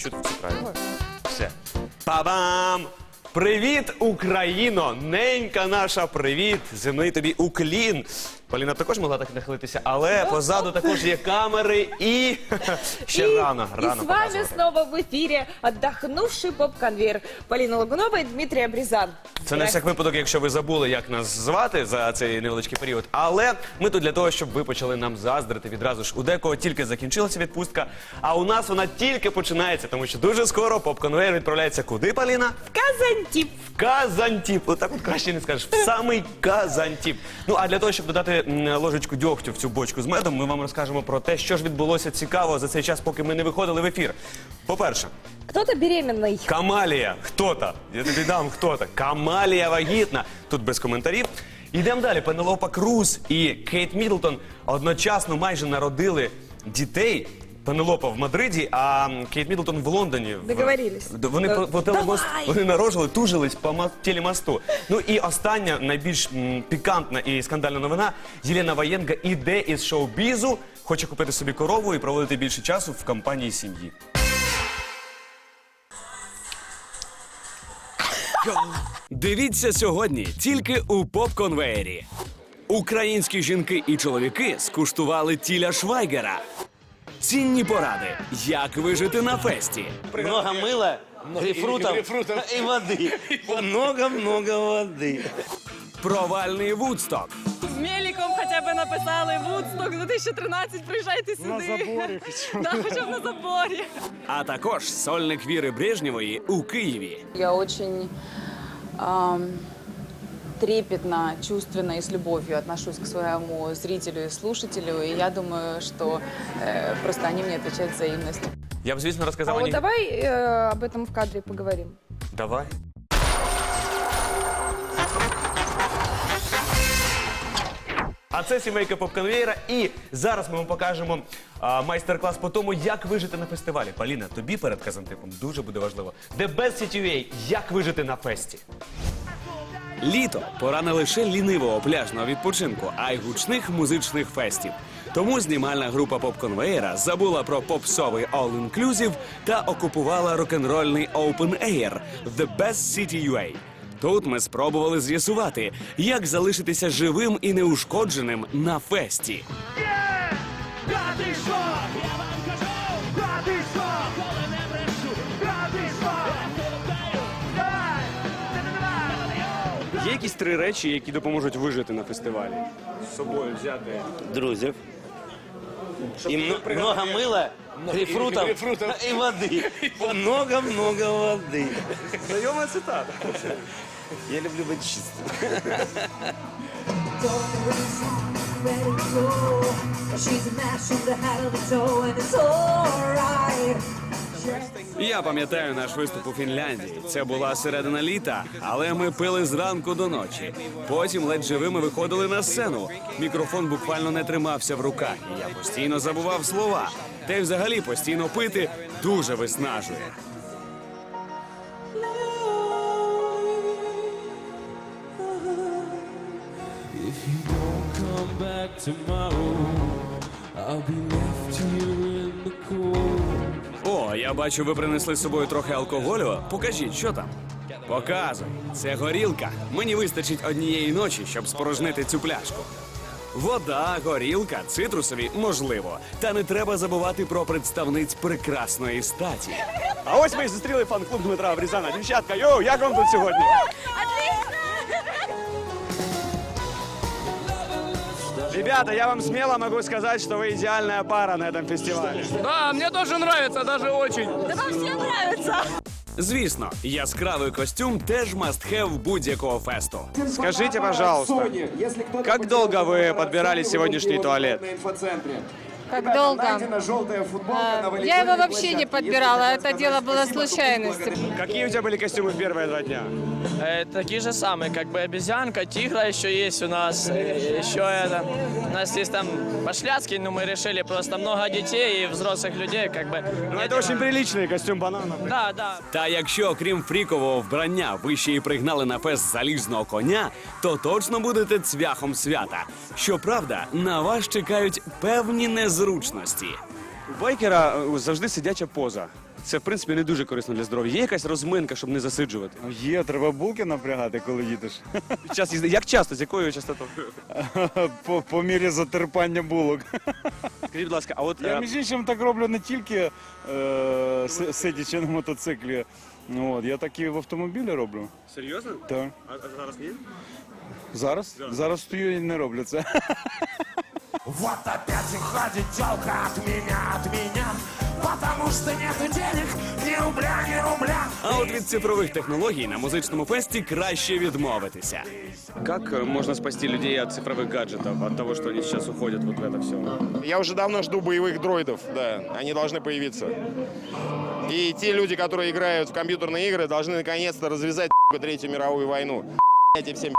чути все правильно. Все. Па-бам! Привіт, Україно! Ненька наша, привіт! Земний тобі уклін! Поліна також могла так нахилитися, але позаду також є камери і ще и, рано, и рано с вами показувати. снова в эфире отдохнувший поп-конвейер Полина Лагунова и Дмитрий Абризан. Це на всяк випадок, якщо ви забули, як нас звати за цей невеличкий період. Але ми тут для того, щоб ви почали нам заздрити відразу ж. У декого тільки закінчилася відпустка, а у нас вона тільки починається, тому що дуже скоро поп-конвейер відправляється куди, Поліна? Казантип. В Казантіп. Отак от краще не скажеш. В самий Казантіп. Ну а для того, щоб додати м, ложечку дьогтю в цю бочку з медом, ми вам розкажемо про те, що ж відбулося цікаво за цей час, поки ми не виходили в ефір. По-перше, Кто-то беременный. Камалія. Хто-то. Я тобі дам хто-то. Камалія вагітна. Тут без коментарів. Йдемо далі. Пенелопа Круз і Кейт Мідлтон одночасно майже народили дітей. Пенелопа в Мадриді, а Кейт Мідлтон в Лондоні. В- Договорились. Д- Вони по, по телемосту, Давай! вони нарожили, тужились по ма- телемосту. Ну і остання, найбільш м, пікантна і скандальна новина. Єлена Воєнга іде із шоу-бізу, хоче купити собі корову і проводити більше часу в компанії сім'ї. Дивіться сьогодні тільки у поп-конвеєрі. Українські жінки і чоловіки скуштували тіля Швайгера. Цінні поради, як вижити на фесті. Много мыла, грейпфрутов, и воды. Много-много воды. Провальний Вудсток. З Меліком хоча б написали Вудсток 2013, приїжджайте сюди. На заборі хоча Да, хоча б на заборі. А також сольник Віри Брежнєвої у Києві. Я очень ам, трепетно, чувственно и с любовью отношусь к своему зрителю и слушателю. И я думаю, что э, просто они мне отвечают взаимностью. Я б, звісно, А розказав вот Ані- давай э, об этом в кадре поговорим. Давай. А це сімейка поп-конвейера. І зараз ми вам покажемо а, майстер-клас по тому, як вижити на фестивалі. Поліна, тобі перед казантипом дуже буде важливо. The Best City UA. Як вижити на фесті. Літо пора не лише лінивого пляжного відпочинку, а й гучних музичних фестів. Тому знімальна група поп-конвеєра забула про попсовий all-inclusive та окупувала рок-н-рольний Open Air The Best City UA. Тут ми спробували з'ясувати, як залишитися живим і неушкодженим на фесті. Є якісь три речі, які допоможуть вижити на фестивалі. З собою взяти. Друзів. И мно- много мыла, грейпфрутов, и воды. Много-много воды. Знайома цитата. Я люблю быть чистым. ready to go. She's a match from the head of the toe, and it's alright. Я пам'ятаю наш виступ у Фінляндії. Це була середина літа, але ми пили зранку до ночі. Потім ледь живими виходили на сцену. Мікрофон буквально не тримався в руках, і я постійно забував слова. Та й взагалі постійно пити дуже виснажує. Back tomorrow, I'll be left here in the cold. О, я бачу, ви принесли з собою трохи алкоголю. Покажіть, що там. Показуй. Це горілка. Мені вистачить однієї ночі, щоб спорожнити цю пляшку. Вода, горілка, цитрусові можливо. Та не треба забувати про представниць прекрасної статі. А ось ми і зустріли фан-клуб Дмитра Брізана. Дівчатка, йоу, як вам тут сьогодні? Ребята, я вам смело могу сказать, что вы идеальная пара на этом фестивале. Да, мені теж подобається, навіть очень. Да вам всем нравится. Звісно, яскравий костюм теж must-have будь-якого фесту. Скажите, пожалуйста, как долго вы подбирали сегодняшний туалет? Как долго? А, Я его вообще не подбирала, это дело было случайностью. Какие у тебя были костюмы в первые два дня? Э, такие же самые, как бы обезьянка, тигра еще есть у нас, э, еще это. У нас есть там пошляцкий, но мы решили просто много детей и взрослых людей, как бы. Ну, не это очень приличный костюм банана. Да, да. Та якщо, окрім фрікового вбрання, ви ще й пригнали на фест залізного коня, то точно будете цвяхом свята. Щоправда, на вас чекають певні незручності. У байкера е, завжди сидяча поза. це в принципі не дуже корисно для здоров'я. Є якась розминка, щоб не засиджувати. Є, треба булки напрягати, коли їдеш. Під час їзди. Як часто, з якою частотою? по, по мірі затерпання булок. Скажіть, будь ласка, а от Я е, між іншим так роблю не тільки е, си- сидячи на мотоциклі. Ну, От, я так і в автомобілі роблю. серйозно? Так. А, зараз ні? Зараз? Зараз стою і не роблю це. Вот опять уходит телка от меня, от меня Потому что нету денег, ни рубля, ни рубля А от від цифрових технологій на музичному фесті краще відмовитися. Як е, можна спасти людей від цифрових гаджетів, від того, що вони зараз уходять вот в это все? Я уже давно жду боевых дроидов, да, они должны появиться. И те люди, которые играют в компьютерные игры, должны наконец-то развязать Третью мировую войну. Этим всем